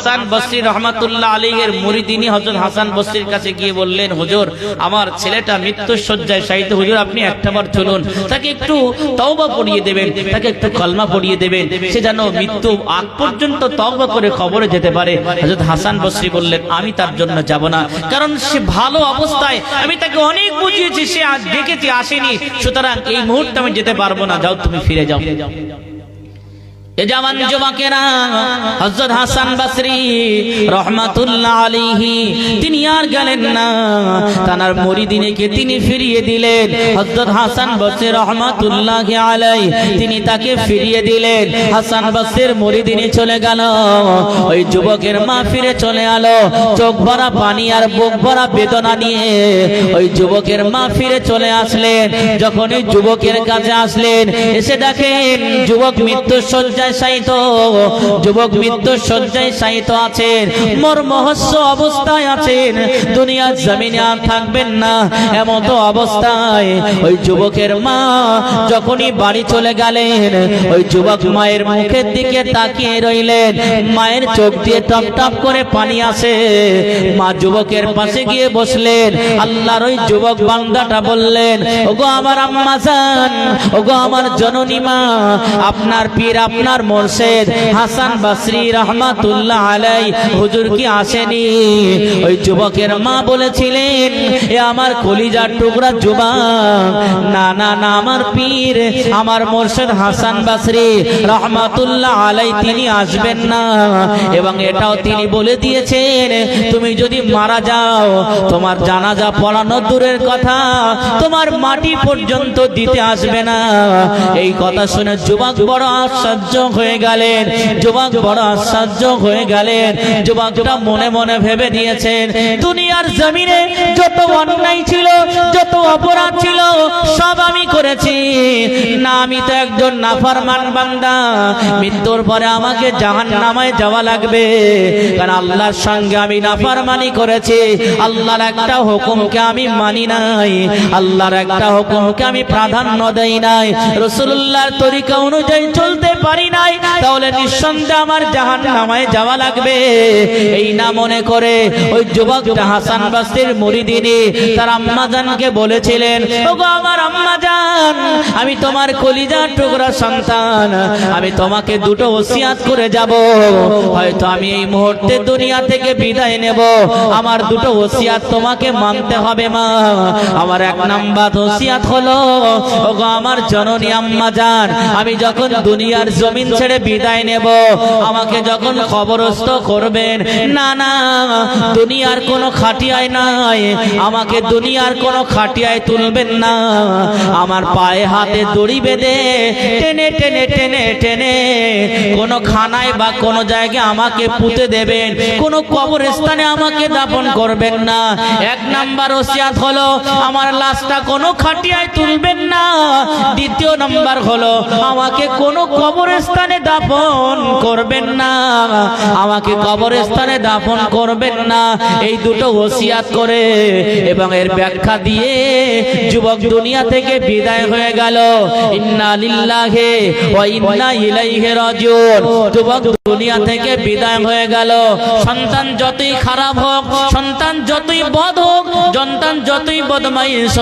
হাসান বসরি রহমাতুল্লাহ আলীর মুরিদিনী হজরত হাসান বসরির কাছে গিয়ে বললেন, হুজুর, আমার ছেলেটা মৃত্যু সজ্জায় শাহিত হুজুর, আপনি একটাবার চলুন। তাকে একটু তওবা পড়িয়ে দেবেন, তাকে একটু কলমা পড়িয়ে দেবেন। সে যেন মৃত্যু আগ পর্যন্ত তওবা করে খবরে যেতে পারে। হজরত হাসান বসরি বললেন, আমি তার জন্য যাব না। কারণ সে ভালো অবস্থায়, আমি তাকে অনেক বুঝিয়েছি, সে আজ ডেকেছি, আসেনি। সুতরাং এই মুহূর্তে আমি যেতে পারব না। যাও, তুমি ফিরে যাও। যুবকেরা হাসান বসরি রহমাতুল্লাহ তিনি আর গেলেন না। তানার মুরিদিনকে তিনি ফিরিয়ে দিলেন। হাসান বসরি রহমাতুল্লাহ তিনি তাকে ফিরিয়ে দিলেন। হাসান বসরির মুরিদিনী চলে গেল। ওই যুবকের মা ফিরে চলে আলো চোখ ভরা পানি আর বুক ভরা বেদনা নিয়ে ওই যুবকের মা ফিরে চলে আসলেন। যখন ওই যুবকের কাছে আসলেন, এসে দেখেন যুবক মৃত্যুর মৃত্যু শয্যায় শায়িত যুবক শয্যায় শায়িত আছেন অবস্থায় আছেন, দুনিয়ার জমিনে আর থাকবেন না অবস্থায়। ওই যুবকের মা যখনই বাড়ি চলে গেলেন, ওই যুবক মায়ের মুখের দিকে তাকিয়ে রইলেন, মায়ের চোখ দিয়ে টপ টপ করে পানি আসে। মা যুবকের পাশে গিয়ে বসলেন, আল্লাহর ওই যুবক বান্দাটা বললেন, ওগো আমার আম্মা জান, ওগো আমার জননী মা, আপনার পীর আপনার মোর্শেদ হাসান বাসরি রহমাতুল্লাহ আলাই হুজুর কি আসেনি? ওই যুবকের মা বলেছিলেন, এ আমার কলিজার টুকরা যুবক, না না না, আমার পীর, আমার মোর্শেদ হাসান বাসরি রহমাতুল্লাহ আলাই তিনি আসবেন না। এবং এটাও তিনি বলে দিয়েছেন, তুমি যদি মারা যাও, তোমার জানাজা পড়ানো দূরের কথা, তোমার মাটি পর্যন্ত দিতে আসবে না। এই কথা শুনে যুবক বড় আশ্চর্য হয়ে গেলেন। যুবক বড় আশ্চর্য হয়ে গেলেন। যুবকটা মনে মনে ভেবে দিয়েছেন দুনিয়ার জমিনে যত অন্যায় ছিল, যত অপরাধ ছিল, সব আমি করেছি। না, আমি তো একজন নাফরমান বান্দা। মৃত্যুর পরে আমাকে জাহান নামায় যাওয়া লাগবে। কারণ আল্লাহর সঙ্গে আমি নাফরমানি করেছি। আল্লাহর একটা হুকুমকে আমি মানি নাই। আল্লাহর একটা হুকুমকে আমি প্রাধান্য দেই নাই। রসুল্লাহর তরিকা অনুযায়ী চলতে পারি নাই, তাহলে নিঃসন্দেহে আমার জাহান নামায় যাওয়া লাগবে। এই না মনে করে ওই যুবকটা হাসান বাস্তির মুরিদিনী তার আম্মাজানকে বলেছিলেন, ওগো আমার আম্মাজান আমি তোমার কলিজার টুকরা সন্তান, আমি তোমাকে দুটো ওসিয়াত করে যাব। হয়তো আমি এই মুহূর্তে দুনিয়া থেকে বিদায় নেব। আমার দুটো ওসিয়াত তোমাকে মানতে হবে মা। আমার এক নাম্বার ওসিয়াত হলো, ওগো আমার জননী আম্মা জান, আমি যখন দুনিয়ার জমিন ছেড়ে বিদায় নেব। আমাকে যখন খবরস্থ করবেন, না না, দুনিয়ার কোনো খাটিয়ায় নাই, আমাকে দুনিয়ার কোনো খাটিয়ায় তুলবেন না। আমার পায়ে হাতে দড়ি বেঁধে টেনে টেনে টেনে টেনে কোনো খানায় বা কোনো জায়গায় আমাকে পুঁতে দেবেন, কোনো কবরস্থানে আমাকে দাপন করবেন না। এক নাম্বার ওসিয়াত হলো, আমার লাশটা কোনো খাটিয়ায় তুলবেন না। দ্বিতীয় নাম্বার হলো, আমাকে কোনো কবরস্থানে দাপন করবেন না। আমাকে কবরস্থানে দাপন করবেন না। এই দুটো ওসিয়াত করে এবং এর ব্যাখ্যা দিয়ে যুবক দুনিয়া থেকে বিদায় হয়ে গেল। ইন্না লিল্লাহে ওয়া ইন্না ইলাইহি রাজিউন। যুবক দুনিয়া থেকে বিদায় হয়ে গেল। সন্তান যতই খারাপ হোক, সন্তান যতই বদ হোক সন্তান যতই বদমাইশ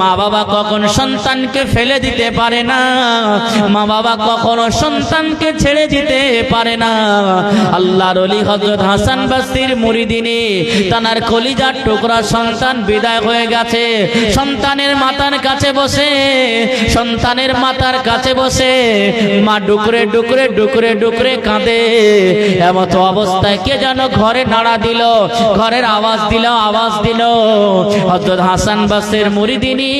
মা বাবা কখন সন্তানকে ফেলে দিতে পারে না? মা বাবা কখনো সন্তানকে ছেড়ে দিতে পারে না? আল্লাহর অলি হজরত হাসান বাস্তির মুরিদিনী, তানার কলিজার টুকরা সন্তান বিদায় হয়ে গেছে। সন্তানের মাতার কাছে বসে, সন্তানের মাতার কাছে বসে, মা ডুকরে ডুকরে ডুকরে ডুকরে কাঁদে। এমত অবস্থায় কে যেন ঘরে নাড়া দিল, ঘরের আওয়াজ দিল আওয়াজ দিল। হজরত হাসান বাসের মুরিদিনী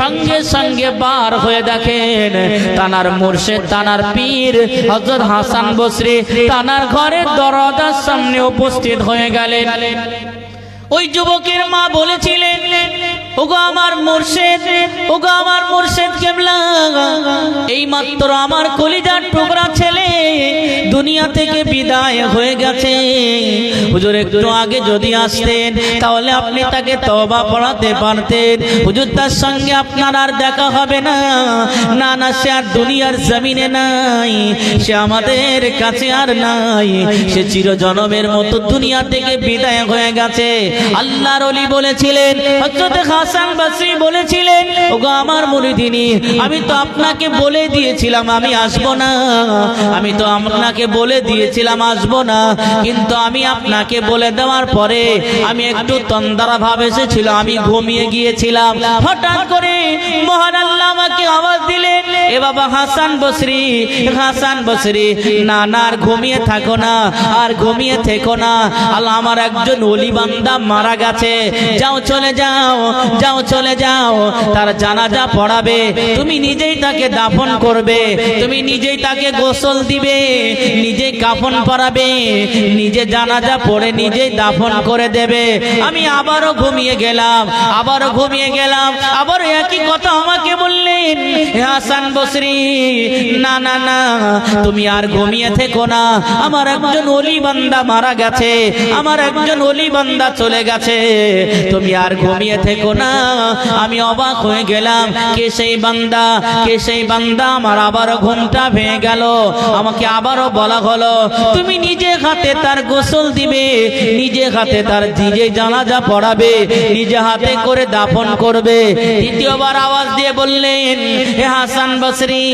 সঙ্গে সঙ্গে বার হয়ে দেখেন, তানার মুর্শেদ, তানার পীর হজরত হাসান বসরি তানার ঘরের দরজার সামনে উপস্থিত হয়ে গেলেন। ওই যুবকের মা বলেছিলেন, ওগো আমার মুর্শেদ, ওগো আমার মুর্শেদ কেবলা, এই মাত্র আমার কলিজার টুকরা ছেলে দুনিয়া থেকে বিদায় হয়ে গেছে। হুজুর, একটু আগে যদি আসতেন, তাহলে আপনি তাকে তবা পড়াতে পারতেন। হুজুর, তার সঙ্গে আপনার আর দেখা হবে না। না না, সে আর দুনিয়ার জমিনে নাই। সে আমাদের কাছে আর নাই। সে চিরজনমের মতো দুনিয়া থেকে বিদায় হয়ে গেছে। আল্লাহর অলি বলেছিলেন হাসান বসরি বলেছিলেন, ওগো আমার মুরিদিনী, আমি তো আপনাকে বলে দিয়েছিলাম, আমি আসব না। আমি তো আপনাকে বলে দিয়েছিলাম, আসব না। কিন্তু আমি আপনাকে বলে দেওয়ার পরে আমি একটু তন্দারা ভাব এসেছিল, আমি ঘুমিয়ে গিয়েছিলাম। হঠাৎ করে মহান আল্লাহ আমাকে আওয়াজ দিলেন এ বাবা হাসান বসরি হাসান বসরি না না আর ঘুমিয়ে থাকো না, আর ঘুমিয়ে থেকো না। আল্লাহ আমার একজন অলি বান্দা মারা গেছে। যাও চলে যাও যাও চলে যাও, তার জানাজা পড়াবে। তুমি নিজেই তাকে দাফন করবে, তুমি নিজেই তাকে গোসল দিবে, নিজে কাফন পরাবে, নিজে জানাজা পড়ে নিজেই দাফন করে দেবে। আমি আবারও ঘুমিয়ে গেলাম, আবারও ঘুমিয়ে গেলাম, আবারও একই কথা আমাকে বললেন হাসান বসরি না না না, তুমি আর ঘুমিয়ে থেকো না। আমার একজন অলি মারা গেছে। আমার একজন অলি চলে গেছে। তুমি আর ঘুমিয়ে থেকো না। আমি অবাক হয়ে গেলাম, কে সেই বান্দা? কে সেই বান্দা? আমার আবারও ঘুমটা ভেঙে গেল। আমাকে আবারও বলা হলো, তুমি নিজে হাতে তার গোসল দিবে, নিজে হাতে তার নিজে জানাজা পড়াবে, নিজে হাতে করে দাফন করবে। দ্বিতীয়বার আওয়াজ দিয়ে বললেন হাসান বসরি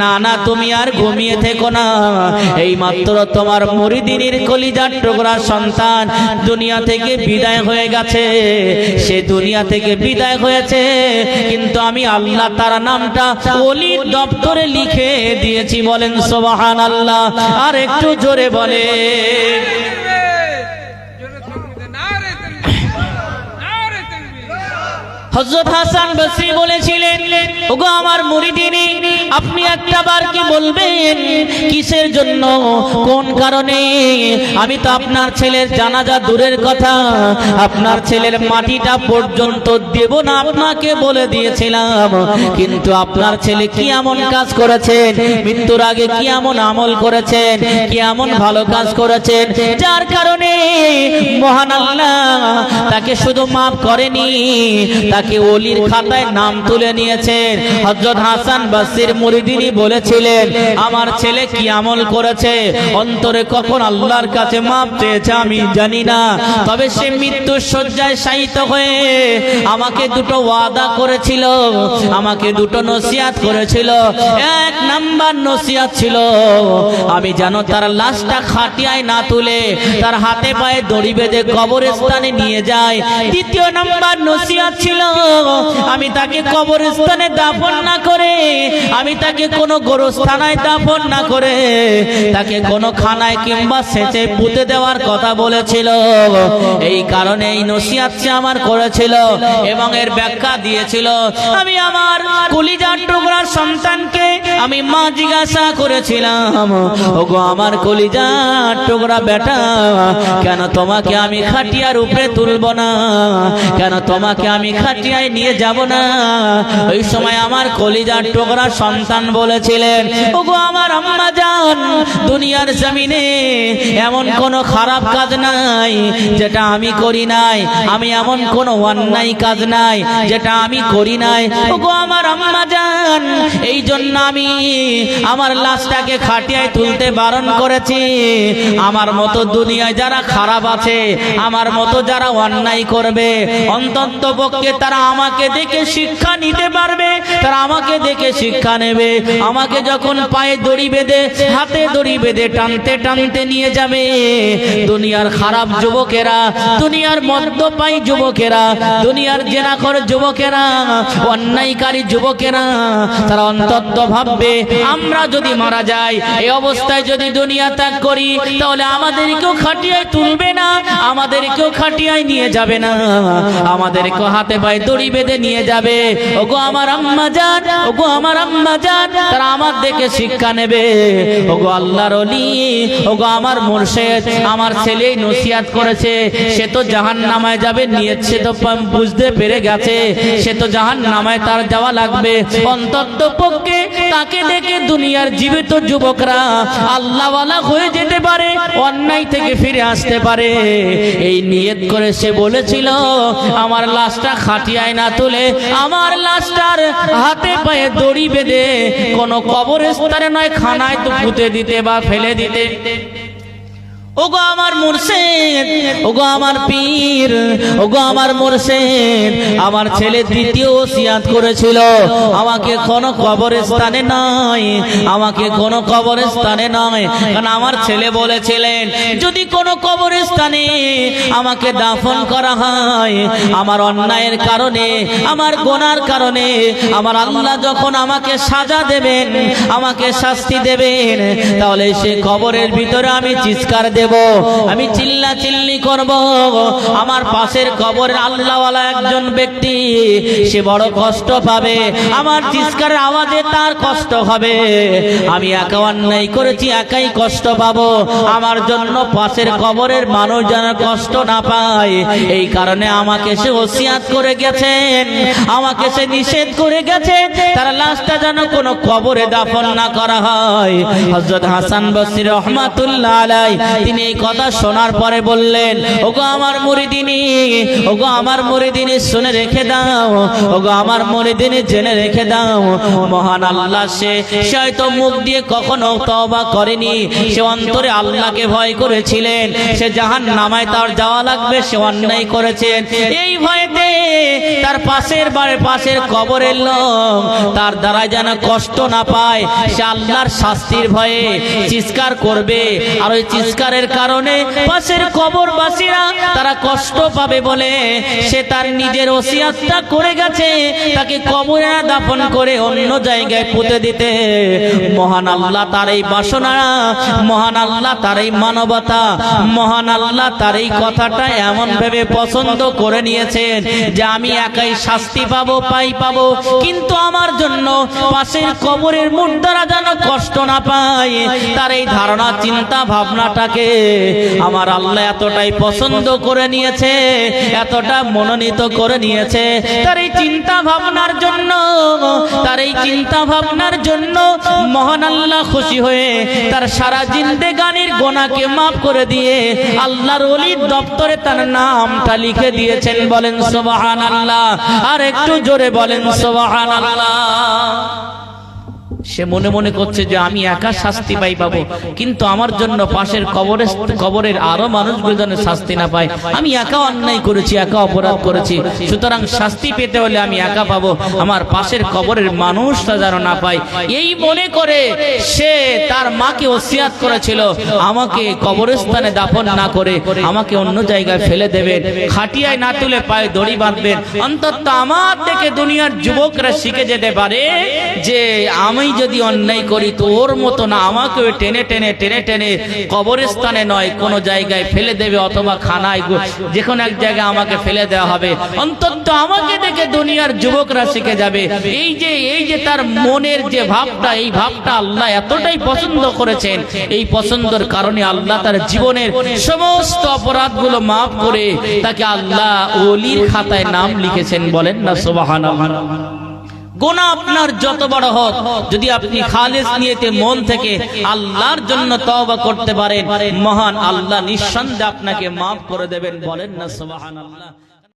না না তুমি আর ঘুমিয়ে থেকো না। এই মাত্র তোমার মরিদিনীর কলিজার টুকরা সন্তান দুনিয়া থেকে বিদায় হয়ে গেছে। সে দুনিয়া থেকে বিদায় হয়েছে, কিন্তু আমি আল্লাহ তার নামটা দপ্তরে লিখে দিয়েছি বলেন সোবাহান আল্লাহ আর একটু জোরে বলে। হজরত হাসান বসরি বলেছিলেন ওগো আমার মুরিদিনী আপনি একটা বার কি বলবেন? কিসের জন্য? কোন কারণে? আমি তো আপনার ছেলের জানাজা দূরের কথা। আপনার ছেলের মাটিটা পর্যন্ত দেব না, আপনাকে বলে দিয়েছিলাম। কিন্তু আপনার ছেলে কি এমন কাজ করেছেন? মৃত্যুর আগে কি এমন আমল করেছেন? কি এমন ভালো কাজ করেছেন? যার কারণে মহান আল্লাহ তাকে শুধু মাফ করেনি, তাকে অলির খাতায় নাম তুলে নিয়েছেন। হজরত হাসান বাসির মুরিদিনী বলেছিলেন, আমার ছেলে কি আমল করেছে? অন্তরে কখন আল্লাহর কাছে মাপ চেয়েছে আমি জানি না। তবে সে মৃত্যুর শয্যায় শায়িত হয়ে আমাকে দুটো ওয়াদা করেছিল, আমাকে দুটো নসিয়াত করেছিল। এক নাম্বার নসিয়াত ছিল, আমি যেন তার লাশটা খাটিয়ায় না তুলে তার হাতে পায়ে দড়ি বেঁধে কবরস্থানে নিয়ে যায় দ্বিতীয় নাম্বার নসিয়াত ছিল, আমি তাকে কবরস্থানে দাফন না করে আমি তাকে কোনো গোরস্থানায় দাফন না করে তাকে কোনো খানায় কিংবা সেচে পুঁতে দেওয়ার কথা বলেছিল। এই কারণে এই নসিয়াত আমার করেছিল এবং এর ব্যাখ্যা দিয়েছিল। আমি আমার কলিজার টুকরার সন্তানকে আমি মা জিজ্ঞাসা করেছিলাম, ওগো, আমার কলিজার টুকরা বেটা, কেন তোমাকে আমি খাটিয়ার উপরে তুলব না? কেন তোমাকে আমি খাটিয়ায় নিয়ে যাব না? ওই সময় আমার কলিজার টুকরা সন্তান বলেছিলেন, ওগো আমার আম্মা জান, দুনিয়ার জমিনে এমন কোনো খারাপ কাজ নাই, যেটা আমি করি নাই, আমি এমন কোনো অন্যায় কাজ নাই, যেটা আমি করি নাই। ওগো আমার আম্মা জান এই জন্য আমি আমার লাশটাকে খাটিয়ায় তুলতে বারণ করেছি। আমার মতো দুনিয়ায় যারা খারাপ আছে, আমার মতো যারা অন্যায় করবে অন্তত পক্ষে তারা আমাকে দেখে শিক্ষা নিতে পারবে, তারা আমাকে দেখে শিক্ষা নেবে। আমাকে যখন পায়ে দড়ি বেঁধে, হাতে দড়ি বেঁধে টানতে টানতে নিয়ে যাবে। দুনিয়ার খারাপ যুবকেরা, দুনিয়ার মদ্যপায়ী যুবকেরা, দুনিয়ার জেনাখর যুবকেরা, অন্যায়কারী যুবকেরা, তারা অন্তত ভাববে, আমরা যদি মারা যাই এই অবস্থায় যদি দুনিয়া ত্যাগ করি, তাহলে আমাদেরকেও খাটিয়ায় তুলবে না, আমাদেরকেও খাটিয়ায় নিয়ে যাবে না। আমাদেরকেও হাতে পায়ে দড়ি বেঁধে নিয়ে যাবে। ওগো আমার আমার আম্মা যান ওগো আমার আম্মা তারা আমার দেখে শিক্ষা নেবে। ওগো আল্লাহর অলি ওগো আমার মুর্শেদ, আমার করেছে। সে তো জাহান নামায় যাবে নিয়েছে তো বুঝতে পেরে গেছে। সে তো জাহান নামায় তার যাওয়া লাগবে। অন্তত পক্ষে তাকে দেখে দুনিয়ার জীবিত যুবকরা আল্লাহওয়ালা হয়ে যেতে পারে, অন্যায় থেকে ফিরে আসতে পারে। এই নিয়ত করে সে বলেছিল, আমার লাশটা খাটিয়ায় না তুলে, আমার লাশটার হাতে পায়ে দড়ি বেঁধে কোনো কবরস্থানে নয় খানায় তো পুঁতে দিতে বা ফেলে দিতে। ওগো আমার মুর্শেদ, ওগো আমার পীর, ওগো আমার মুর্শেদ, আমার ছেলে দ্বিতীয় ওসিয়াত করেছিল। আমাকে কোনো কবরস্থানে নয় আমাকে কোনো কবরস্থানে নয় কারণ আমার ছেলে বলেছিলেন, যদি কোনো কবরস্থানে আমাকে দাফন করা হয়, আমার অন্যায়ের কারণে, আমার গোনার কারণে, আমার আল্লাহ যখন আমাকে সাজা দেবেন, আমাকে শাস্তি দেবেন, তাহলে সে কবরের ভিতরে আমি চিৎকার দেব। আমি চিল্লা চিল্লি করব। আমার পাশের কবরের আল্লাহওয়ালা একজন ব্যক্তি, সে বড় কষ্ট পাবে। আমার চিৎকারের আওয়াজে তার কষ্ট হবে। আমি একা অন্যায় করেছি, একাই কষ্ট পাবো। আমার জন্য পাশের কবরের মানুষ যেন কষ্ট না পায়। এই কারণে আমাকে সে ওসিয়াত করে গেছেন। আমাকে সে নিষেধ করে গেছে তার লাশটা যেন কোনো কবরে দাফন না করা হয়। হযরত হাসান বসরি রহমাতুল্লাহ আলাই তিনি এই কথা শোনার পরে বললেন, ওগো আমার মুরিদিনী, ওগো আমার মুরিদিনী, শুনে রেখে দাও, ওগো আমার মুরিদিনী, জেনে রেখে দাও, মহান আল্লাহ সে হয়তো মুখ দিয়ে কখনো তওবা করেনি, সে অন্তরে আল্লাহকে ভয় করেছিলেন, সে জাহান নামায় তার যাওয়া লাগবে, সে অন্যায় করেছেন, এই ভয়েতে তার পাশের বাড়ির পাশের কবরের লোক তার দ্বারা যেন কষ্ট না পায়, সে আল্লাহর শাস্তির ভয়ে চিৎকার করবে, আর ওই চিৎকারের কারণে পাশের কবরবাসীরা তারা কষ্ট পাবে বলে সে তার নিজের ওসিয়াতটা করে গেছে, তাকে কবরে দাফন করে অন্য জায়গায় পুঁতে দিতে। মহান আল্লাহ তার এই বাসনা, মহান আল্লাহ তার এই মানবতা, মহান আল্লাহ তার এই কথাটা এমন ভাবে পছন্দ করে নিয়েছেন যে আমি একাই শাস্তি পাবো, পাই পাবো। কিন্তু আমার জন্য পাশের কবরের মুদ্রা যেন কষ্ট না পায়, তার এই ধারণা, চিন্তা, ভাবনাটাকে আমার আল্লাহ এতটাই পছন্দ করে নিয়েছে, এতটা মনোনীত করে নিয়েছে। তার এই চিন্তা ভাবনার জন্য, তার এই চিন্তা ভাবনার জন্য মহান আল্লাহ খুশি হয়ে তার সারা জিন্দেগানির গোনাকে মাফ করে দিয়ে আল্লাহর অলির দপ্তরে তার নামটা লিখে দিয়েছেন। বলেন সোবাহান আল্লাহ আর একটু জোরে বলেন সোবাহান আল্লাহ সে মনে মনে করছে যে আমি একা শাস্তি পাই পাবো। কিন্তু আমার জন্য পাশের কবরের কবরের আরও মানুষগুলো যেন শাস্তি না পায়। আমি একা অন্যায় করেছি, একা অপরাধ করেছি। সুতরাং শাস্তি পেতে হলে আমি একা পাবো। আমার পাশের কবরের মানুষটা যেন না পায়। এই মনে করে সে তার মাকে ওসিয়াত করেছিল। আমাকে কবরস্থানে দাফন না করে আমাকে অন্য জায়গায় ফেলে দেবেন খাটিয়ায় না তুলে পায়ে দড়ি বাঁধবেন অন্তত আমার থেকে দুনিয়ার যুবকরা শিখে যেতে পারে যে আমি যদি অন্যায় করি তো ওর মতো না, আমাকেও টেনে টেনে টেনে টেনে কবরস্থানে নয়, কোনো জায়গায় ফেলে দেবে অথবা খানায় যে কোনো এক জায়গায় আমাকে ফেলে দেওয়া হবে। অন্তত আমাকে দেখে দুনিয়ার যুবকরা শিখে যাবে। এই যে এই যে তার মনের যে ভাবটা, এই ভাবটা আল্লাহ এতটাই পছন্দ করেছেন। এই পছন্দের কারণে আল্লাহ তার জীবনের সমস্ত অপরাধগুলো মাফ করে তাকে আল্লাহ ওলির খাতায় নাম লিখেছেন বলেন না, সুবহানাল্লাহ। গোনা আপনার যত বড় হোক, যদি আপনি খালেস নিয়েতে মন থেকে আল্লাহর জন্য তওবা করতে পারেন, মহান আল্লাহ নিঃসন্দেহে আপনাকে মাফ করে দেবেন, বলেন না সুবহানাল্লাহ।